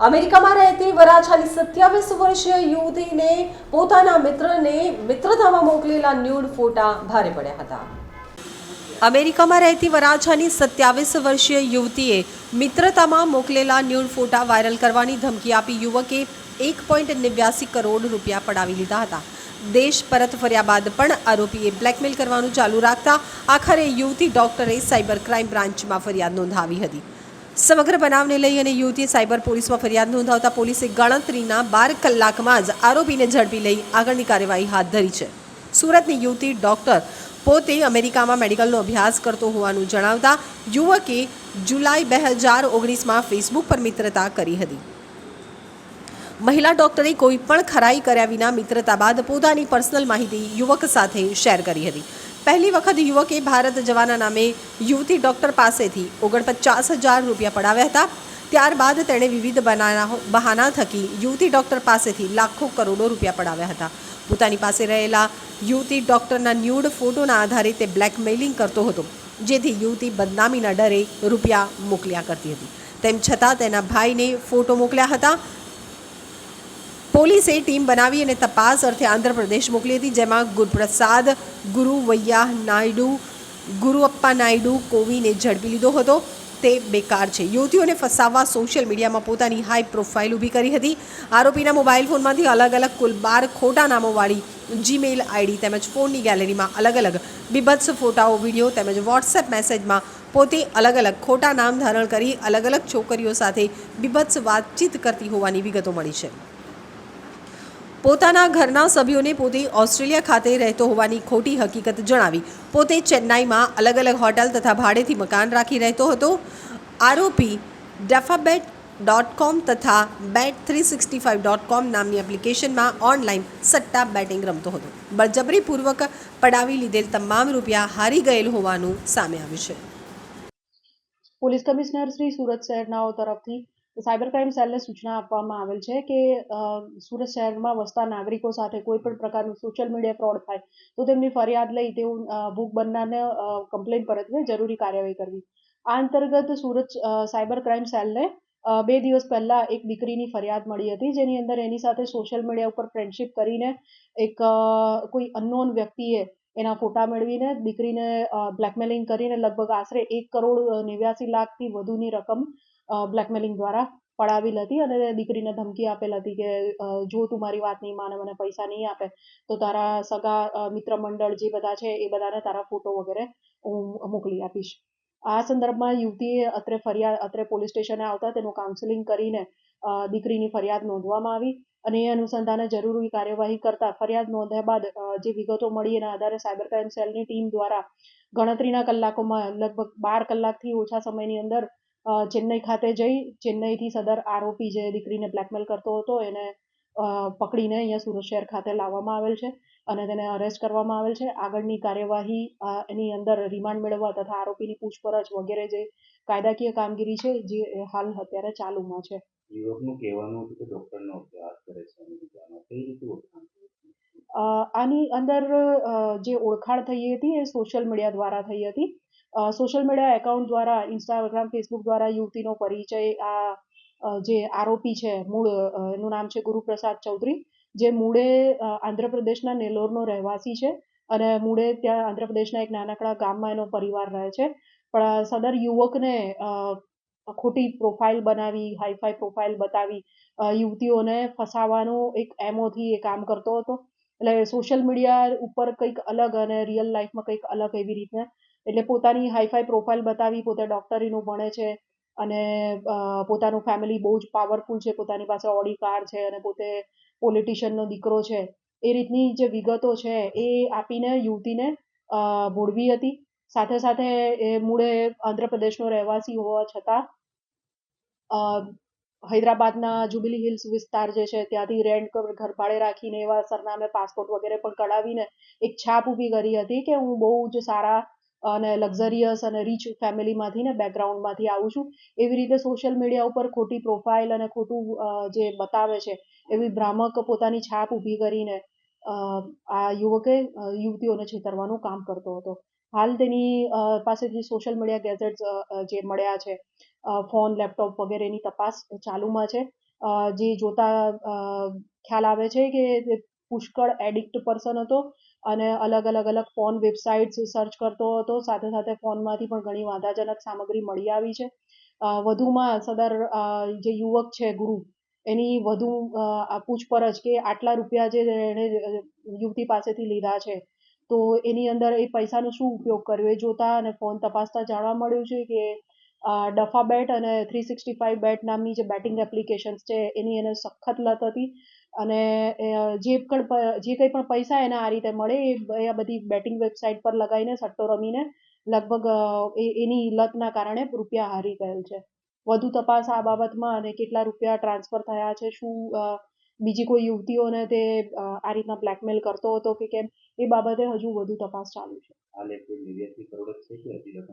અમેરિકામાં રહેતી વરાછાની સત્યાવીસ વર્ષીય યુવતીને પોતાના મિત્રને મિત્રતામાં મોકલેલા ન્યૂડ ફોટા ભારે પડ્યા હતા. અમેરિકામાં રહેતી વરાછાની સત્યાવીસ વર્ષીય યુવતીએ મિત્રતામાં મોકલેલા ન્યૂડ ફોટા વાયરલ કરવાની ધમકી આપી યુવકે એક પોઈન્ટ નેવ્યાસી કરોડ રૂપિયા પડાવી લીધા હતા. દેશ પરત ફર્યા બાદ પણ આરોપીએ બ્લેકમેલ કરવાનું ચાલુ રાખતા આખરે યુવતી ડોક્ટરે સાયબર ક્રાઇમ બ્રાન્ચમાં ફરિયાદ નોંધાવી હતી. સમગ્ર બનાવને લઈ અને યુવતીએ સાયબર પોલીસમાં ફરિયાદ નોંધાવતા પોલીસે ગણતરીના બાર કલાકમાં જ આરોપીને ઝડપી લઈ આગળની કાર્યવાહી હાથ ધરી છે. સુરતની યુવતી ડોક્ટર પોતે અમેરિકામાં મેડિકલનો અભ્યાસ કરતો હોવાનું જણાવતા યુવકે જુલાઈ બે હજાર ઓગણીસમાં ફેસબુક પર મિત્રતા કરી હતી. મહિલા ડોક્ટરે કોઈ પણ ખરાઈ કર્યા વિના મિત્રતા બાદ પોતાની પર્સનલ માહિતી યુવક સાથે શેર કરી હતી. પહેલી વખત યુવકે ભારત જવાના નામે યુવતી ડૉક્ટર પાસેથી ઓગણપચાસ હજાર રૂપિયા પડાવ્યા હતા. ત્યારબાદ તેણે વિવિધ બનાના બહાના થકી યુવતી ડૉક્ટર પાસેથી લાખો કરોડો રૂપિયા પડાવ્યા હતા. પોતાની પાસે રહેલા યુવતી ડૉક્ટરના ન્યૂડ ફોટોના આધારે તે બ્લેકમેલિંગ કરતો હતો, જેથી યુવતી બદનામીના ડરે રૂપિયા મોકલ્યા કરતી હતી. તેમ છતાં તેના ભાઈને ફોટો મોકલ્યા હતા. પોલીસે ટીમ બનાવી અને તપાસ અર્થે આંધ્રપ્રદેશ મોકલી હતી, જેમાં ગુરુપ્રસાદ ગુરુવૈયા નાયડુ ગુરુઅપ્પા નાયડુ કોવીને ઝડપી લીધો હતો. તે બેકાર છે. યુવતીઓને ફસાવવા સોશિયલ મીડિયામાં પોતાની હાઈ પ્રોફાઇલ ઊભી કરી હતી. આરોપીના મોબાઈલ ફોનમાંથી અલગ અલગ કુલ બાર ખોટા નામોવાળી જીમેલ આઈડી તેમજ ફોનની ગેલેરીમાં અલગ અલગ બીભત્સ ફોટાઓ, વીડિયો તેમજ વોટ્સએપ મેસેજમાં પોતે અલગ અલગ ખોટા નામ ધારણ કરી અલગ અલગ છોકરીઓ સાથે બીભત્સ વાતચીત કરતી હોવાની વિગતો મળી છે. પોતાના ઘરના સભ્યોને પોતે ઓસ્ટ્રેલિયા ખાતે રહેતો હોવાની ખોટી હકીકત જણાવી. પોતે ચેન્નાઈમાં અલગ અલગ હોટલ તથા ભાડેથી મકાન રાખી રહેતો હતો. આરોપી ડેફાબેટ ડોટ કોમ તથા bet three sixty five dot com નામની એપ્લિકેશનમાં ઓનલાઈન સટ્ટા બેટિંગ રમતો હતો. બળજબરીપૂર્વક પડાવી લીધેલ તમામ રૂપિયા હારી ગયેલ હોવાનું સામે આવ્યું છે. પોલીસ કમિશનર શ્રી સુરત શહેરનાઓ તરફથી સાયબર ક્રાઇમ સેલને સૂચના આપવામાં આવેલ છે કે સુરત શહેરમાં વસતા નાગરિકો સાથે કોઈ પણ પ્રકારનું સોશિયલ મીડિયા ફ્રોડ થાય, તો તેમની ફરિયાદ લઈ તેઓ ભૂખ બનનારને કમ્પ્લેન પરતવે જરૂરી કાર્યવાહી કરવી. આ અંતર્ગત સુરત સાયબર ક્રાઇમ સેલને બે દિવસ પહેલા એક દીકરીની ફરિયાદ મળી હતી, જેની અંદર એની સાથે સોશિયલ મીડિયા ઉપર ફ્રેન્ડશિપ કરીને એક કોઈ અનનોન વ્યક્તિએ એના ફોટા મેળવીને દીકરીને બ્લેકમેલિંગ કરીને લગભગ આશરે એક કરોડ નેવ્યાસી લાખથી વધુની રકમ બ્લેકમેલિંગ દ્વારા પડાવેલ હતી અને દીકરીને ધમકી આપેલ હતી કે જો તું મારી વાત નહીં માને મને પૈસા નહીં આપે, તો તારા સગા મિત્ર મંડળ જે બધા છે એ બધાને તારા ફોટો વગેરે હું મોકલી આપીશ. આ સંદર્ભમાં યુવતીએ અત્રે ફરિયાદ, અત્રે પોલીસ સ્ટેશને આવતા તેનું કાઉન્સેલિંગ કરીને દીકરીની ફરિયાદ નોંધવામાં આવી અને એ અનુસંધાને જરૂરી કાર્યવાહી કરતા ફરિયાદ નોંધ્યા બાદ જે વિગતો મળી એના આધારે સાયબર ક્રાઇમ સેલની ટીમ દ્વારા ગણતરીના કલાકોમાં લગભગ બાર કલાકથી ઓછા સમયની અંદર ચેન્નઈ ખાતે જઈ ચેન્નઈથી સદર આરોપી જે દીકરીને બ્લેકમેલ કરતો હતો એને પકડીને અહીંયા સુરત શહેર ખાતે લાવવામાં આવેલ છે અને તેને અરેસ્ટ કરવામાં આવેલ છે. આગળની કાર્યવાહી એની અંદર રિમાન્ડ મેળવવા તથા આરોપીની પૂછપરછ વગેરે જે કાયદાકીય કામગીરી છે જે હાલ અત્યારે ચાલુમાં છે. યુવકનું કહેવાનું હતું કે ડૉક્ટરનો અભ્યાસ કરે છે કઈ રીતે ઓળખાણ આની અંદર જે ઓળખાણ થઈ હતી એ સોશિયલ મીડિયા દ્વારા થઈ હતી. સોશિયલ મીડિયા એકાઉન્ટ દ્વારા ઇન્સ્ટાગ્રામ ફેસબુક દ્વારા યુવતીનો પરિચય, આ જે આરોપી છે, મૂળ એનું નામ છે ગુરુપ્રસાદ ચૌધરી, જે મૂળે આંધ્રપ્રદેશના નેલ્લોરનો રહેવાસી છે અને મૂળે ત્યાં આંધ્રપ્રદેશના એક નાનકડા ગામમાં એનો પરિવાર રહે છે. પણ સદર યુવકને ખોટી પ્રોફાઇલ બનાવી હાઈફાઈ પ્રોફાઇલ બતાવી યુવતીઓને ફસાવાનો એક એમોથી એ કામ કરતો હતો. એટલે સોશિયલ મીડિયા ઉપર કંઈક અલગ અને રિયલ લાઈફમાં કંઈક અલગ એવી રીતે એટલે પોતાની હાઈફાઈ પ્રોફાઇલ બતાવી પોતે ડૉક્ટરીનું ભણે છે અને પોતાનું ફેમિલી બહુ જ પાવરફુલ છે પોતાની પાસે ઓડી કાર છે અને પોતે પોલિટિશિયનનો દીકરો છે. એ રીતની જે વિગતો છે એ આપીને યુવતીને અ, ભોળવી હતી. સાથે સાથે એ મૂળે આંધ્રપ્રદેશનો રહેવાસી હોવા છતાં હૈદરાબાદના જુબિલી હિલ્સ વિસ્તાર જે છે ત્યાંથી રેન્ટ ઘર ભાડે રાખીને એવા સરનામે પાસપોર્ટ વગેરે પણ કઢાવીને એક છાપ ઊભી કરી હતી કે હું બહુ જ સારા અને લક્ઝરિયસ અને રીચ ફેમિલીમાંથી ને બેકગ્રાઉન્ડમાંથી આવું છું. એવી રીતે સોશિયલ મીડિયા ઉપર ખોટી પ્રોફાઇલ અને ખોટું જે બતાવે છે, એવી ભ્રામક પોતાની છાપ ઊભી કરીને આ યુવકે યુવતીઓને છેતરવાનું કામ કરતો હતો. હાલ તેની પાસેથી સોશિયલ મીડિયા ગેજેટ્સ જે મળ્યા છે ફોન લેપટોપ વગેરેની તપાસ ચાલુમાં છે. જે જોતા ખ્યાલ આવે છે કે પુષ્કળ એડિક્ટ પર્સન હતો. અને અલગ અલગ અલગ ફોન વેબસાઇટ્સ સર્ચ કરતો હતો. સાથે સાથે ફોનમાંથી પણ ઘણી વાંધાજનક સામગ્રી મળી આવી છે. વધુમાં સદર જે યુવક છે ગુરુ, એની વધુ પૂછપરછ કે આટલા રૂપિયા જે એણે યુવતી પાસેથી લીધા છે, તો એની અંદર એ પૈસાનો શું ઉપયોગ કર્યો એ જોતા અને ફોન તપાસતા જાણવા મળ્યું છે કે ડફા બેટ અને થ્રી સિક્સટી ફાઇવ બેટ નામની જે બેટિંગ એપ્લિકેશન્સ છે, એની એને સખત લત હતી. અને જે પણ જે કંઈ પણ પૈસા એને આ રીતે મળે, એ આ બધી બેટિંગ વેબસાઇટ પર લગાવીને, સટ્ટો રમીને, લગભગ એની લતના કારણે રૂપિયા હારી ગયેલ છે. વધુ તપાસ આ બાબતમાં અને કેટલા રૂપિયા ટ્રાન્સફર થયા છે, શું બીજી કોઈ યુવતીઓને તે આ રીતના બ્લેકમેલ કરતો હતો કે કેમ, એ બાબતે હજુ વધુ તપાસ ચાલુ છે.